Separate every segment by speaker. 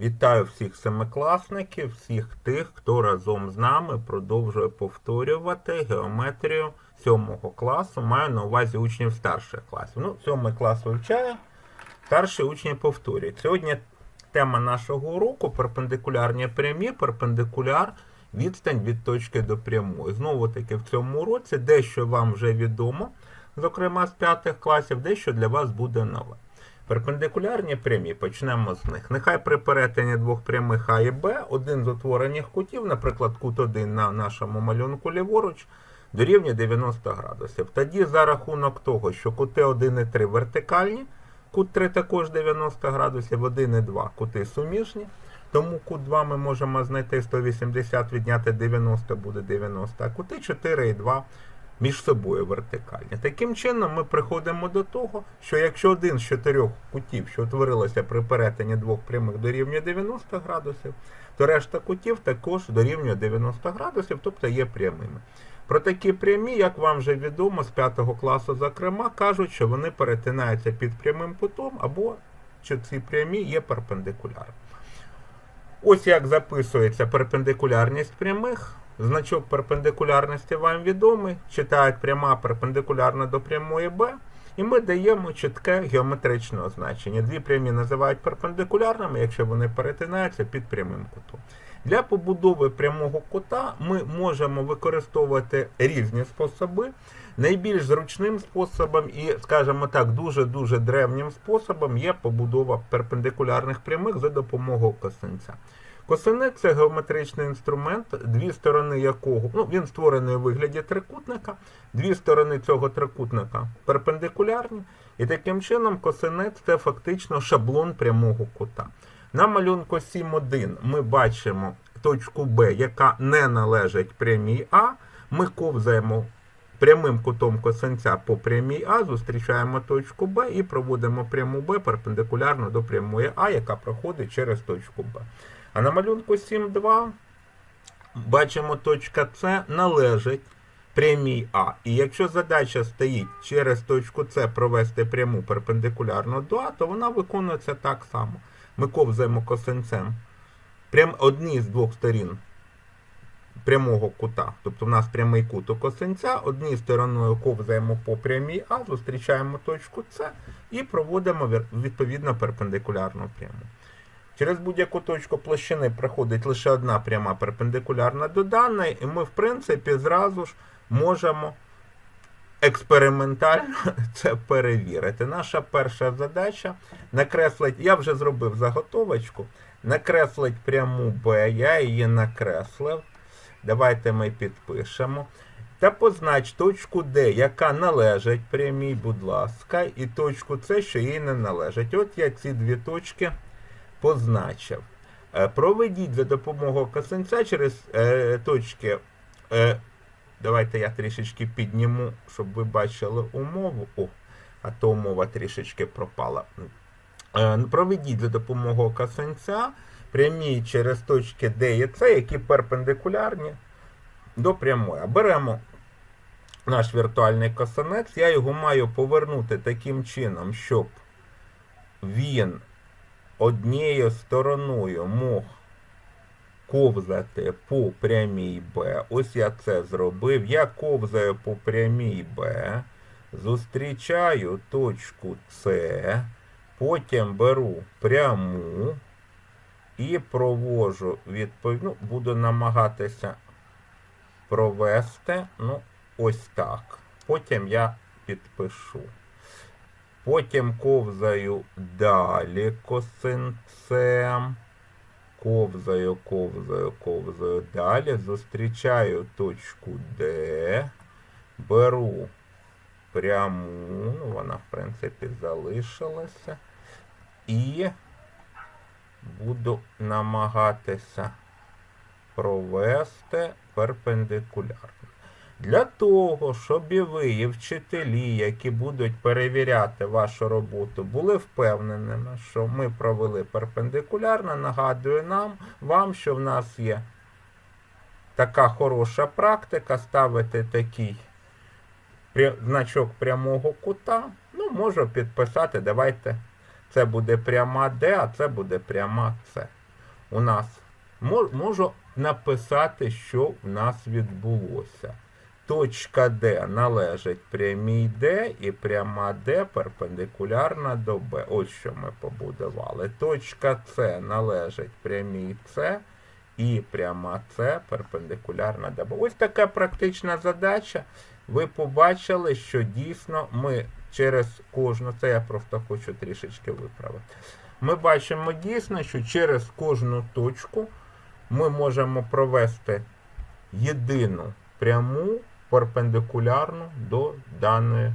Speaker 1: Вітаю всіх семикласників, всіх тих, хто разом з нами продовжує повторювати геометрію сьомого класу. Маю на увазі учнів старших класів. Ну, сьомий клас вивчає, старші учні повторюють. Сьогодні тема нашого уроку перпендикулярні прямі, перпендикуляр, відстань від точки до прямої. Знову таки в цьому уроці дещо вам вже відомо, зокрема з п'ятих класів, дещо для вас буде нове. Перпендикулярні прямі, почнемо з них. Нехай при перетині двох прямих А і Б один з утворених кутів, наприклад, кут 1 на нашому малюнку ліворуч, дорівнює 90 градусів. Тоді за рахунок того, що кути 1 і 3 вертикальні, кут 3 також 90 градусів, 1 і 2 кути суміжні. Тому кут 2 ми можемо знайти 180, відняти 90 буде 90, а кути 4 і 2 між собою вертикальні. Таким чином, ми приходимо до того, що якщо один з чотирьох кутів, що утворилося при перетині двох прямих, дорівнює 90 градусів, то решта кутів також дорівнює 90 градусів, тобто є прямими. Про такі прямі, як вам вже відомо, з 5 класу, зокрема, кажуть, що вони перетинаються під прямим кутом, або що ці прямі є перпендикулярними. Ось як записується перпендикулярність прямих. Значок перпендикулярності вам відомий. Читають пряма перпендикулярна до прямої Б. І ми даємо чітке геометричне означення. Дві прямі називають перпендикулярними, якщо вони перетинаються під прямим кутом. Для побудови прямого кута ми можемо використовувати різні способи. Найбільш зручним способом і, скажімо так, дуже-дуже древнім способом є побудова перпендикулярних прямих за допомогою косинця. Косинець це геометричний інструмент, дві сторони якого, ну він створений у вигляді трикутника, дві сторони цього трикутника перпендикулярні, і таким чином косинець це фактично шаблон прямого кута. На малюнку 7.1 ми бачимо точку Б, яка не належить прямій А. Ми ковзаємо прямим кутом косинця по прямій А, зустрічаємо точку Б і проводимо пряму Б перпендикулярно до прямої А, яка проходить через точку Б. А на малюнку 7.2 бачимо, точка С належить прямій А. І якщо задача стоїть через точку С провести пряму перпендикулярно до А, то вона виконується так само. Ми ковзаємо косинцем прям одні з двох сторін прямого кута. Тобто в нас прямий кут у косинця, однією стороною ковзаємо по прямій А, зустрічаємо точку С і проводимо відповідно перпендикулярну пряму. Через будь-яку точку площини проходить лише одна пряма перпендикулярна до даної, і ми, в принципі, зразу ж можемо експериментально це перевірити. Наша перша задача накреслить, я вже зробив заготовочку, накреслить пряму Б, я її накреслив. Давайте ми підпишемо. Та познач точку Д, яка належить прямій, будь ласка, і точку С, що їй не належить. От я ці дві точки позначив. Е, Проведіть за допомогою косинця через е, точки. Е, давайте я трішечки підніму, щоб ви бачили умову. О, а то умова трішечки пропала. Проведіть за допомогою косинця прямі через точки D і С, які перпендикулярні до прямої. Беремо наш віртуальний косинець, я його маю повернути таким чином, щоб він однією стороною мог ковзати по прямій Б. Ось я це зробив. Я ковзаю по прямій Б, зустрічаю точку С, потім беру пряму і провожу відповідь. Ну, буду намагатися провести. Ну, ось так. Потім я підпишу. Потім ковзаю далі косинцем. Ковзаю, ковзаю, ковзаю далі. Зустрічаю точку Д. Беру пряму, ну вона, в принципі, залишилася. І буду намагатися провести перпендикулярно. Для того, щоб і ви, і вчителі, які будуть перевіряти вашу роботу, були впевненими, що ми провели перпендикулярно, нагадую нам, вам, що в нас є така хороша практика, ставити такий значок прямого кута. Ну, можу підписати, давайте, це буде пряма Д, а це буде пряма С. у нас можу написати, що в нас відбулося. Точка Д належить прямій Д і пряма Д перпендикулярна до Б. Ось що ми побудували. Точка С належить прямій С і пряма С перпендикулярна до Б. Ось така практична задача. Ви побачили, що дійсно ми через кожну, це я просто хочу трішечки виправити. Ми бачимо дійсно, що через кожну точку ми можемо провести єдину пряму перпендикулярну до даної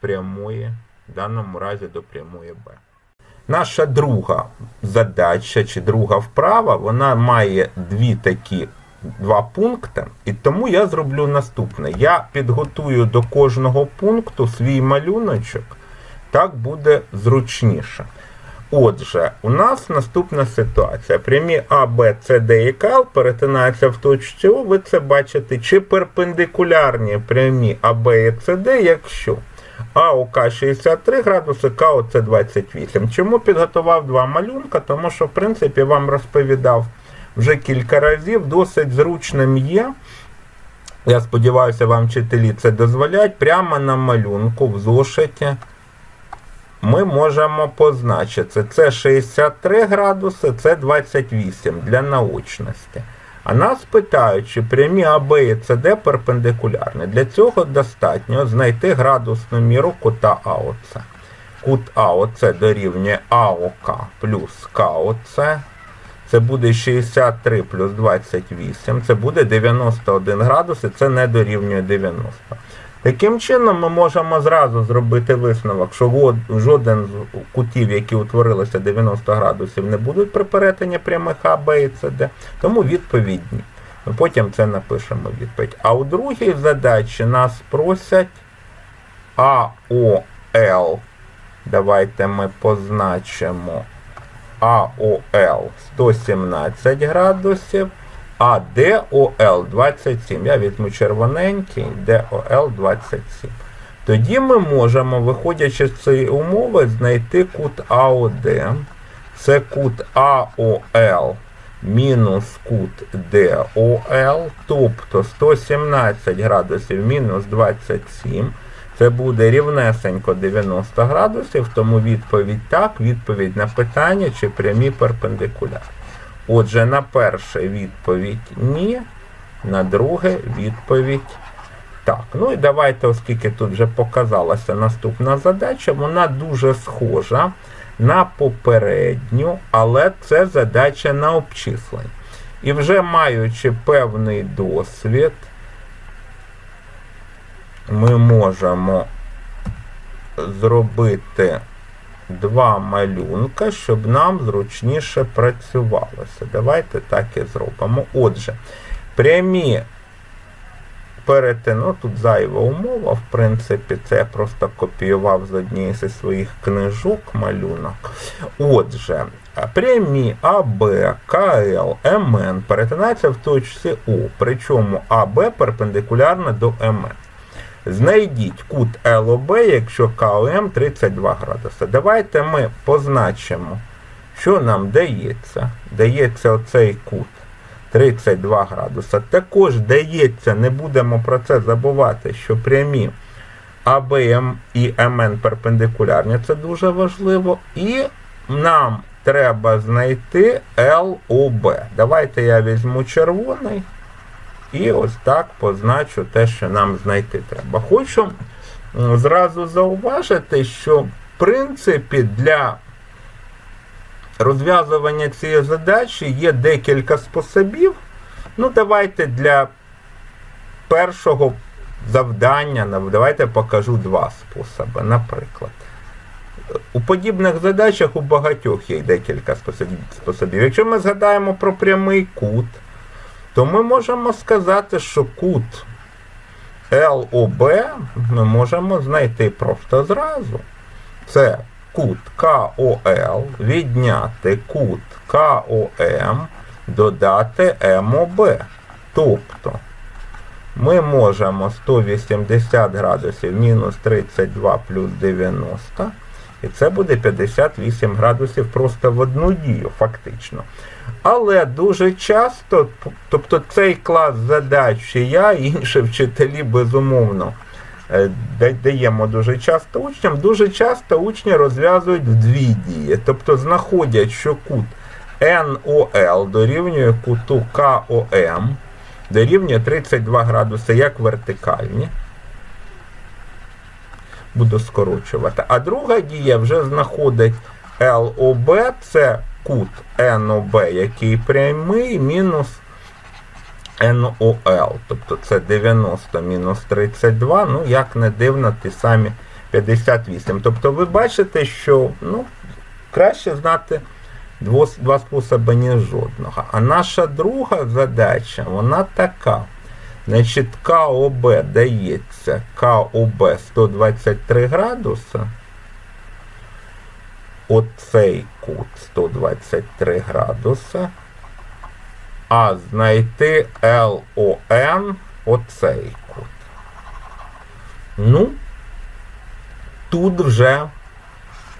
Speaker 1: прямої, в даному разі до прямої Б. Наша друга задача чи друга вправа, вона має дві такі два пункти, і тому я зроблю наступне. Я підготую до кожного пункту свій малюночок, так буде зручніше. Отже, у нас наступна ситуація. Прямі А, Б, С, Д і К перетинаються в точці О, ви це бачите, чи перпендикулярні прямі А, Б і С, Д, якщо АОК 63 градуси, КОЦ 28. Чому підготував два малюнка? Тому що, в принципі, вам розповідав вже кілька разів, досить зручним є. Я сподіваюся, вам вчителі це дозволяють. Прямо на малюнку в зошиті ми можемо позначити. Це 63 градуси, це 28 для наочності. А нас питають, чи прямі АБ і СД перпендикулярні. Для цього достатньо знайти градусну міру кута АОЦ. Кут АОЦ дорівнює АОК плюс КОЦ. Це буде 63 плюс 28, це буде 91 градус, і це не дорівнює 90. Таким чином, ми можемо зразу зробити висновок, що жоден з кутів, які утворилися 90 градусів, не будуть при перетині прямих А, Б і С, Д, тому відповідні. Ми потім це напишемо відповідь. А у другій задачі нас просять АОЛ. Давайте ми позначимо АОЛ 117 градусів, а ДОЛ 27. Я візьму червоненький, ДОЛ 27. Тоді ми можемо, виходячи з цієї умови, знайти кут АОД. Це кут АОЛ мінус кут ДОЛ, тобто 117 градусів мінус 27. Це буде рівнесенько 90 градусів, тому відповідь так, відповідь на питання, чи прямі перпендикулярні. Отже, на перше відповідь ні, на друге відповідь так. Ну і давайте, оскільки тут вже показалася наступна задача, вона дуже схожа на попередню, але це задача на обчислення. І вже маючи певний досвід, ми можемо зробити два малюнка, щоб нам зручніше працювалося. Давайте так і зробимо. Отже, прямі перетину, тут зайва умова, в принципі, це я просто копіював з однієї зі своїх книжок малюнок. Отже, прямі АБ, КЛ, МН перетинаються в точці О, причому АБ перпендикулярно до МН. Знайдіть кут ЛОБ, якщо КОМ 32 градуси. Давайте ми позначимо, що нам дається. Дається оцей кут 32 градуса. Також дається, не будемо про це забувати, що прямі АБМ і МН перпендикулярні, це дуже важливо. І нам треба знайти ЛОБ. Давайте я візьму червоний. І ось так позначу те, що нам знайти треба. Хочу зразу зауважити, що в принципі для розв'язування цієї задачі є декілька способів. Ну, давайте для першого завдання, давайте покажу два способи. Наприклад, у подібних задачах у багатьох є декілька способів-. Якщо ми згадаємо про прямий кут, то ми можемо сказати, що кут ЛОБ ми можемо знайти просто зразу. Це кут КОЛ, відняти кут КОМ, додати МОБ. Тобто ми можемо 180 градусів мінус 32 плюс 90 І це буде 58 градусів просто в одну дію, фактично. Але дуже часто, тобто цей клас задач, і я, і інші вчителі, безумовно, е, даємо дуже часто учням, дуже часто учні розв'язують в дві дії. Тобто знаходять, що кут NOL дорівнює куту KOM, дорівнює 32 градуси як вертикальні. Буду скорочувати. А друга дія вже знаходить LOB, це кут NOB, який прямий, мінус NOL. Тобто це 90 мінус 32, ну, як не дивно, ті самі 58. Тобто ви бачите, що ну, краще знати два способи, ніж жодного. А наша друга задача, вона така. Значить, КОБ дається КОБ 123 градуси. Оцей кут 123 градуси. А знайти ЛОН оцей кут. Ну, тут вже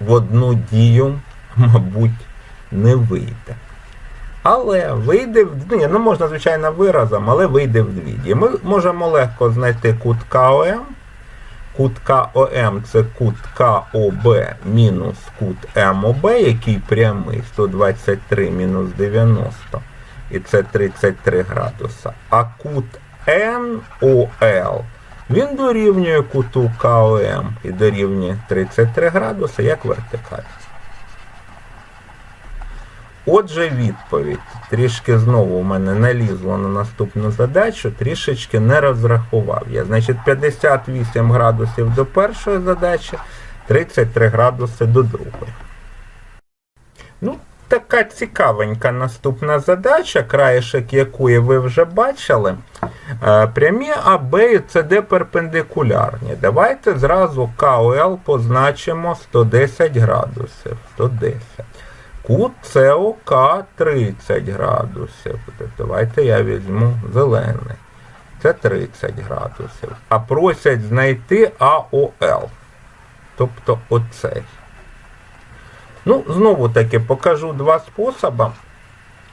Speaker 1: в одну дію, мабуть, не вийде. Але вийде в ну, ну можна, звичайно, виразом, але вийде в дві дії. Ми можемо легко знайти кут КОМ. Кут КОМ це кут КОБ мінус кут МОБ, який прямий 123 мінус 90. І це 33 градуса. А кут НОЛ він дорівнює куту КОМ і дорівнює 33 градуси як вертикаль. Отже, відповідь. Трішки знову у мене налізло на наступну задачу, трішечки не розрахував я. Значить, 58 градусів до першої задачі, 33 градуси до другої. Ну, така цікавенька наступна задача, краєшок якої ви вже бачили. Е, Прямі АБ і СД перпендикулярні. Давайте зразу КОЛ позначимо 110 градусів. 110. Кут СОК 30 градусів. Давайте я візьму зелений. Це 30 градусів. А просять знайти АОЛ. Тобто оцей. Ну, знову таки покажу два способи.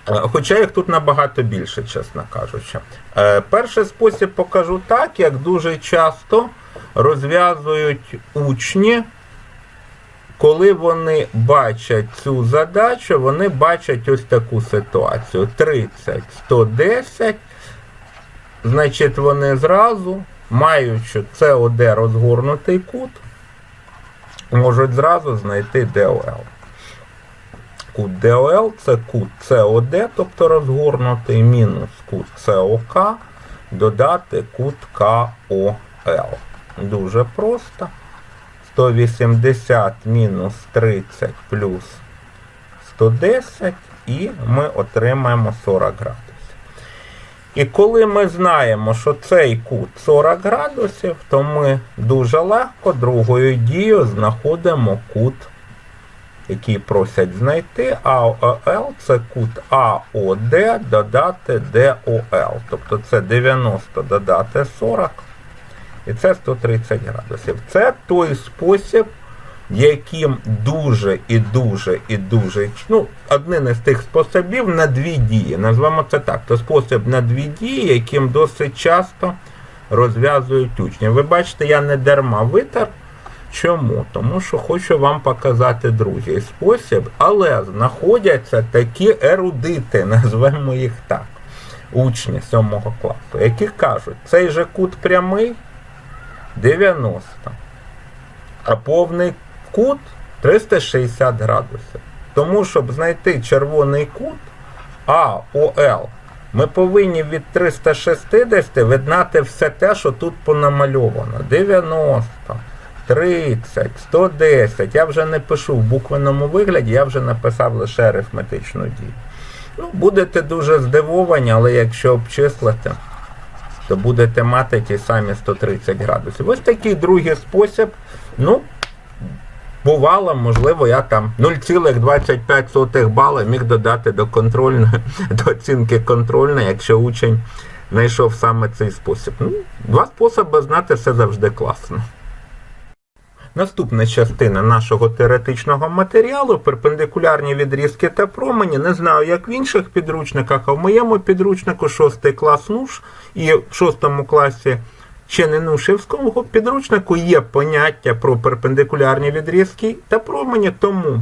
Speaker 1: Е, Хоча їх тут набагато більше, чесно кажучи. Е, Перший спосіб покажу так, як дуже часто розв'язують учні, коли вони бачать цю задачу, вони бачать ось таку ситуацію. 30, 110. Значить, вони зразу, маючи СОД розгорнутий кут, можуть зразу знайти ДОЛ. Кут ДОЛ це кут СОД, тобто розгорнутий, мінус кут СОК, додати кут КОЛ. Дуже просто. 180 мінус 30 плюс 110, і ми отримаємо 40 градусів. І коли ми знаємо, що цей кут 40 градусів, то ми дуже легко другою дією знаходимо кут, який просять знайти. АОЛ це кут АОД додати ДОЛ. Тобто це 90 додати 40. І це 130 градусів. Це той спосіб, яким дуже і дуже і дуже, ну, один із тих способів на дві дії. Назвемо це так. То спосіб на дві дії, яким досить часто розв'язують учні. Ви бачите, я не дарма витер. Чому? Тому що хочу вам показати другий спосіб, але знаходяться такі ерудити, назвемо їх так, учні 7 класу, які кажуть, цей же кут прямий 90, а повний кут 360 градусів. Тому, щоб знайти червоний кут АОЛ, ми повинні від 360 виднати все те, що тут понамальовано. 90, 30, 110. Я вже не пишу в буквенному вигляді, я вже написав лише арифметичну дію. Ну, будете дуже здивовані, але якщо обчислити, то будете мати ті самі 130 градусів. Ось такий другий спосіб. Ну, бувало, можливо, я там 0,25 бала міг додати до контрольної, до оцінки контрольної, якщо учень знайшов саме цей спосіб. Ну, два способи знати це завжди класно. Наступна частина нашого теоретичного матеріалу перпендикулярні відрізки та промені. Не знаю, як в інших підручниках, а в моєму підручнику 6 клас НУШ і в 6 класі ще не Нушевського підручнику є поняття про перпендикулярні відрізки та промені. Тому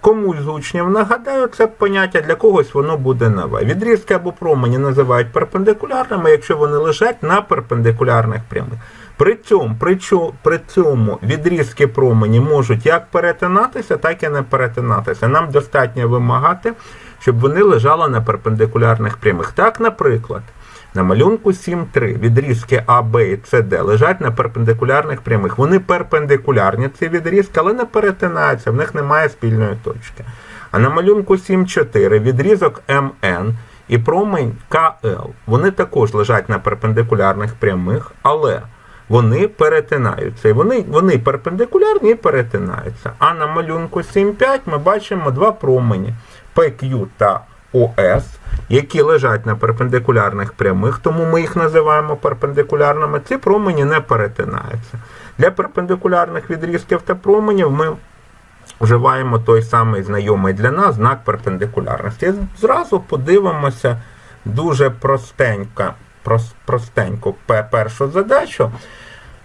Speaker 1: комусь з учнів нагадаю це поняття, для когось воно буде нове. Відрізки або промені називають перпендикулярними, якщо вони лежать на перпендикулярних прямих. При цьому, при, чо- при цьому відрізки промені можуть як перетинатися, так і не перетинатися. Нам достатньо вимагати, щоб вони лежали на перпендикулярних прямих. Так, наприклад, на малюнку 7.3 відрізки А, Б і Д лежать на перпендикулярних прямих. Вони перпендикулярні, ці відрізки, але не перетинаються, в них немає спільної точки. А на малюнку 7.4 відрізок МН і промень КЛ. Вони також лежать на перпендикулярних прямих, але вони перетинаються. І вони, вони перпендикулярні і перетинаються. А на малюнку 7.5 ми бачимо два промені PQ та ОС, які лежать на перпендикулярних прямих, тому ми їх називаємо перпендикулярними. Ці промені не перетинаються. Для перпендикулярних відрізків та променів ми вживаємо той самий знайомий для нас знак перпендикулярності. Зразу подивимося дуже простенько, прос- простеньку першу задачу.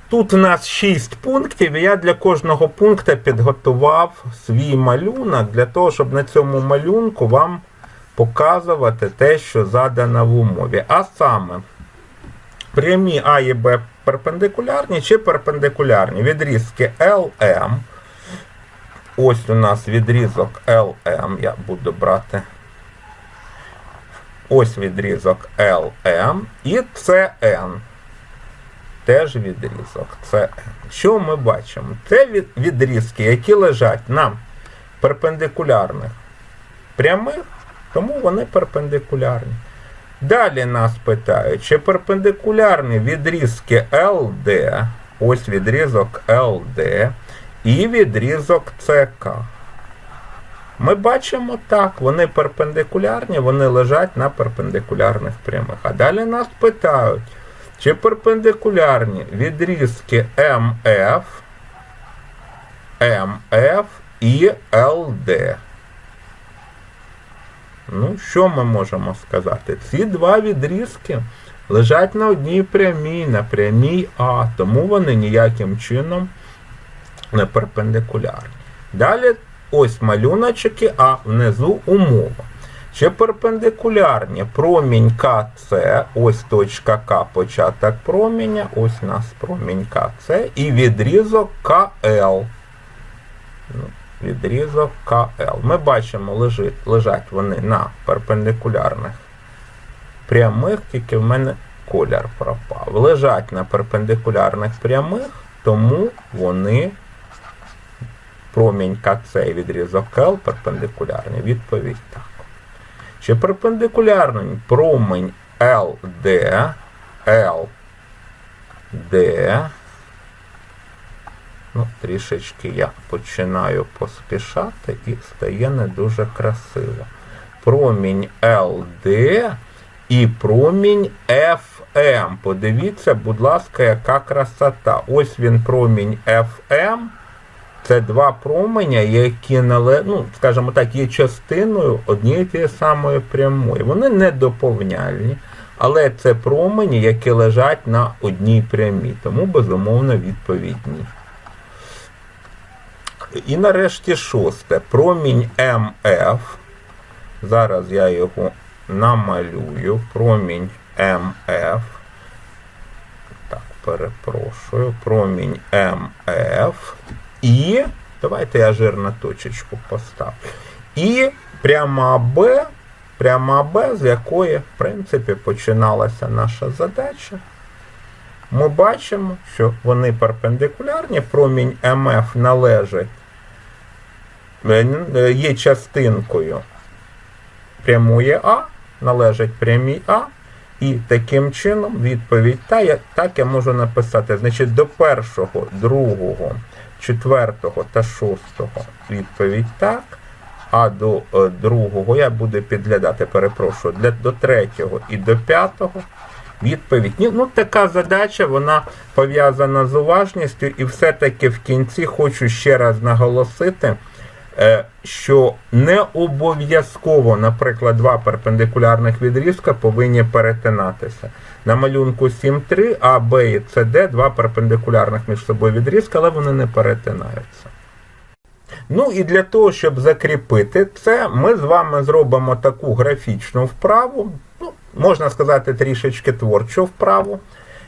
Speaker 1: Тут у нас 6 пунктів, і я для кожного пункту підготував свій малюнок для того, щоб на цьому малюнку вам показувати те, що задано в умові. А саме, прямі А і Б перпендикулярні чи перпендикулярні відрізки LM. Ось у нас відрізок LM. Я буду брати. Ось відрізок LM і CN. Теж відрізок CN. Що ми бачимо? Це відрізки, які лежать на перпендикулярних прямих, тому вони перпендикулярні. Далі нас питають, чи перпендикулярні відрізки LD, ось відрізок LD і відрізок CK. Ми бачимо так, вони перпендикулярні, вони лежать на перпендикулярних прямих. А далі нас питають, чи перпендикулярні відрізки МФ, МФ і ЛД. Ну, що ми можемо сказати? Ці два відрізки лежать на одній прямій, на прямій А, тому вони ніяким чином не перпендикулярні. Далі ось малюночки, а внизу умова. Чи перпендикулярні промінь КЦ, ось точка К, початок проміння, ось у нас промінь КЦ і відрізок КЛ. Ну, Відрізок КЛ. Ми бачимо, лежить, лежать вони на перпендикулярних прямих, тільки в мене колір пропав. Лежать на перпендикулярних прямих, тому вони промінь КЦ і відрізок Л перпендикулярні. Відповідь так. Чи перпендикулярний промінь ЛД, ЛД, ну, трішечки я починаю поспішати і стає не дуже красиво. Промінь ЛД і промінь FM. Подивіться, будь ласка, яка красота. Ось він промінь FM. Це два променя, які ну, скажімо так, є частиною однієї тієї самої прямої. Вони не доповняльні, але це промені, які лежать на одній прямій. Тому, безумовно, відповідні. І нарешті шосте. Промінь МФ. Зараз я його намалюю. Промінь МФ. Так, перепрошую. Промінь МФ. І. Давайте я жирну точечку поставлю. І пряма Б, пряма Б, з якої, в принципі, починалася наша задача. Ми бачимо, що вони перпендикулярні, промінь МФ належить, е, є частинкою прямої А, належить прямій А, і таким чином відповідь та, я, так я можу написати. Значить, до першого, другого, четвертого та шостого відповідь так. А до е, другого я буду підглядати, перепрошую, для, до третього і до п'ятого відповідь. Ну, така задача, вона пов'язана з уважністю, і все-таки в кінці хочу ще раз наголосити, е, що не обов'язково, наприклад, два перпендикулярних відрізка повинні перетинатися. На малюнку 7.3 А, Б і Д два перпендикулярних між собою відрізка, але вони не перетинаються. Ну і для того, щоб закріпити це, ми з вами зробимо таку графічну вправу, ну, можна сказати, трішечки творчу вправу.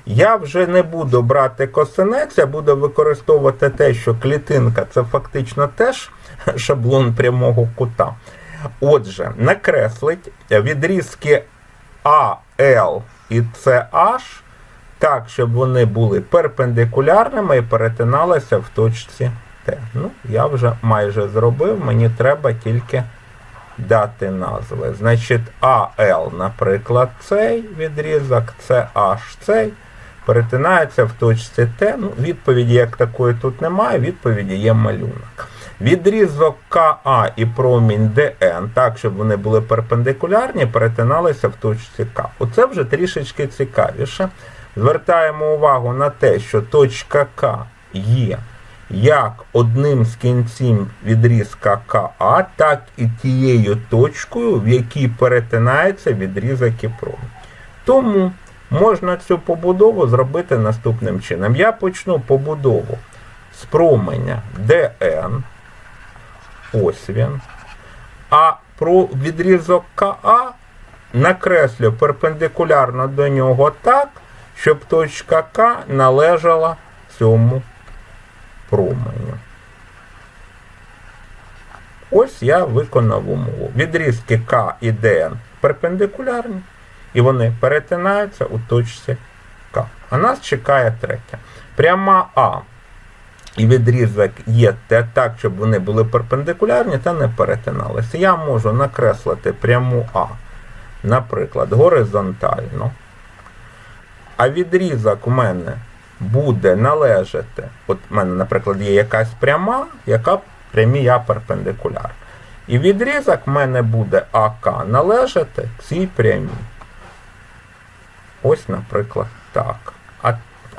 Speaker 1: Я вже не буду брати косинець, я буду використовувати те, що клітинка це фактично теж шаблон прямого кута. Отже, накреслить відрізки AL і CH так, щоб вони були перпендикулярними і перетиналися в точці Т. Ну, я вже майже зробив, мені треба тільки дати назви. Значить, AL, наприклад, цей відрізок, CH цей. Перетинається в точці Т. Ну, відповіді як такої тут немає, відповіді є малюнок. Відрізок КА і промінь ДН, так, щоб вони були перпендикулярні, перетиналися в точці К. Оце вже трішечки цікавіше. Звертаємо увагу на те, що точка К є як одним з кінців відрізка КА, так і тією точкою, в якій перетинається відрізок і промінь. Тому можна цю побудову зробити наступним чином. Я почну побудову з променя ДН. Ось він. А про відрізок КА накреслю перпендикулярно до нього так, щоб точка К належала цьому променю. Ось я виконав умову. Відрізки К і ДН перпендикулярні, і вони перетинаються у точці К. А нас чекає третя. Пряма А і відрізок є так, щоб вони були перпендикулярні та не перетиналися. Я можу накреслити пряму А, наприклад, горизонтально. А відрізок у мене буде належати, от в мене, наприклад, є якась пряма, яка прямія перпендикулярна. І відрізок в мене буде АК належати цій прямій. Ось, наприклад, так.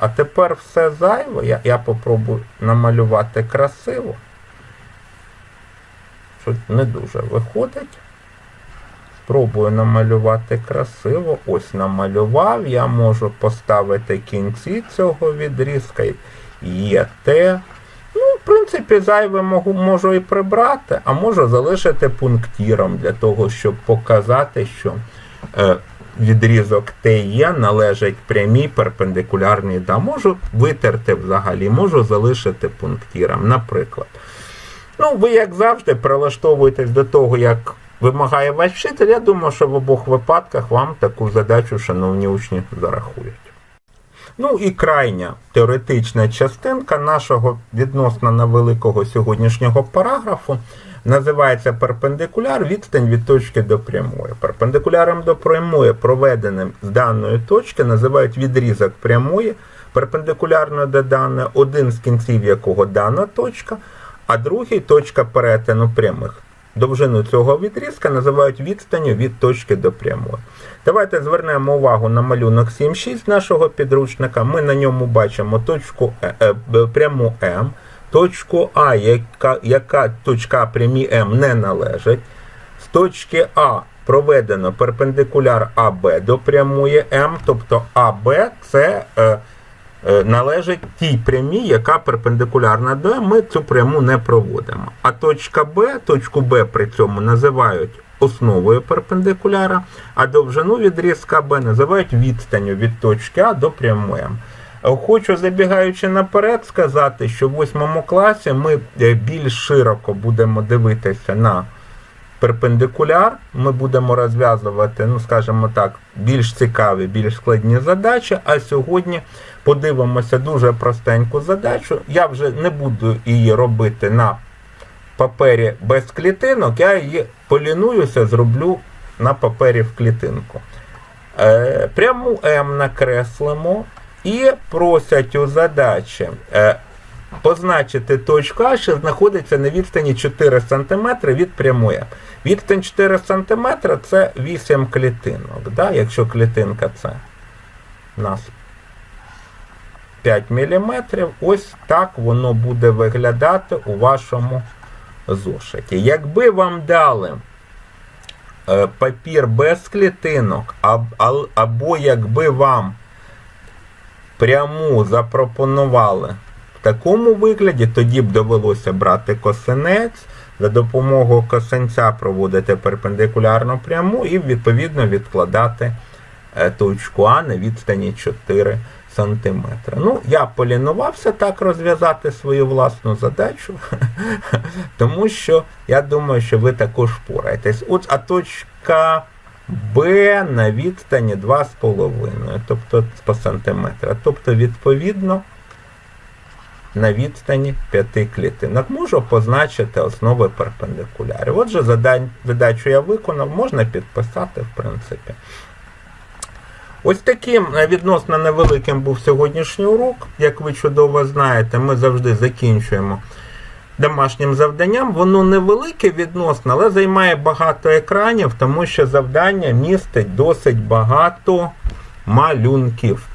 Speaker 1: А тепер все зайве. Я я попробую намалювати красиво. Що не дуже виходить. Спробую намалювати красиво. Ось намалював. Я можу поставити кінці цього відрізка. Є те. Ну, в принципі, зайве можу, можу і прибрати, а можу залишити пунктіром для того, щоб показати, що е, відрізок ТЄ належить прямій перпендикулярній. Да, Можу витерти взагалі, можу залишити пунктіром, наприклад. Ну, ви, як завжди, прилаштовуєтесь до того, як вимагає ваш вчитель. Я думаю, що в обох випадках вам таку задачу, шановні учні, зарахують. Ну і крайня теоретична частинка нашого відносно невеликого сьогоднішнього параграфу називається перпендикуляр відстань від точки до прямої. Перпендикуляром до прямої, проведеним з даної точки, називають відрізок прямої, перпендикулярно до даної, один з кінців якого дана точка, а другий точка перетину прямих. Довжину цього відрізка називають відстанню від точки до прямої. Давайте звернемо увагу на малюнок 7.6 нашого підручника. Ми на ньому бачимо точку е, е, пряму М, точку А, яка яка точка прямі М не належить. З точки А проведено перпендикуляр АБ до прямої М, тобто АБ це е, е, належить тій прямій, яка перпендикулярна до М, ми цю пряму не проводимо. А точка Б, точку Б при цьому називають основою перпендикуляра, а довжину відрізка Б називають відстанню від точки А до прямої М. Хочу, забігаючи наперед, сказати, що в 8 класі ми більш широко будемо дивитися на перпендикуляр. Ми будемо розв'язувати, ну, скажімо так, більш цікаві, більш складні задачі. А сьогодні подивимося дуже простеньку задачу. Я вже не буду її робити на папері без клітинок, я її полінуюся, зроблю на папері в клітинку. Е, Пряму М накреслимо. І просять у задачі е, позначити точку А, що знаходиться на відстані 4 см від прямої. Відстань 4 см це 8 клітинок, да, якщо клітинка це у нас 5 мм. Ось так воно буде виглядати у вашому зошиті. Якби вам дали е, папір без клітинок, або якби вам пряму запропонували в такому вигляді, тоді б довелося брати косинець, за допомогою косинця проводити перпендикулярну пряму і відповідно відкладати е, точку А на відстані 4 см. Ну, я полінувався так розв'язати свою власну задачу, тому що я думаю, що ви також впораєтесь. От, а точка Б на відстані 2,5, тобто по сантиметра. Тобто, відповідно, на відстані 5 клітинок. Можу позначити основи перпендикулярів. Отже, задачу я виконав, можна підписати, в принципі. Ось таким е, відносно невеликим був сьогоднішній урок. Як ви чудово знаєте, ми завжди закінчуємо домашнім завданням. Воно невелике відносно, але займає багато екранів, тому що завдання містить досить багато малюнків.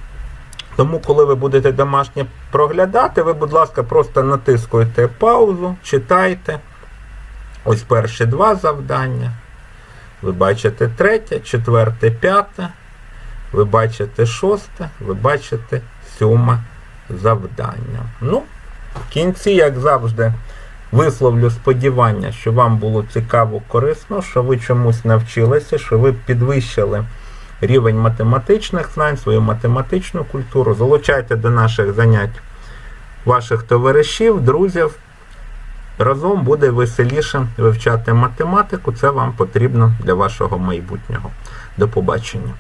Speaker 1: Тому, коли ви будете домашнє проглядати, ви, будь ласка, просто натискуєте паузу, читайте. Ось перші два завдання. Ви бачите третє, четверте, п'яте. Ви бачите шосте, ви бачите сьоме завдання. Ну, в кінці, як завжди, висловлю сподівання, що вам було цікаво, корисно, що ви чомусь навчилися, що ви підвищили рівень математичних знань, свою математичну культуру. Залучайте до наших занять ваших товаришів, друзів. Разом буде веселіше вивчати математику. Це вам потрібно для вашого майбутнього. До побачення.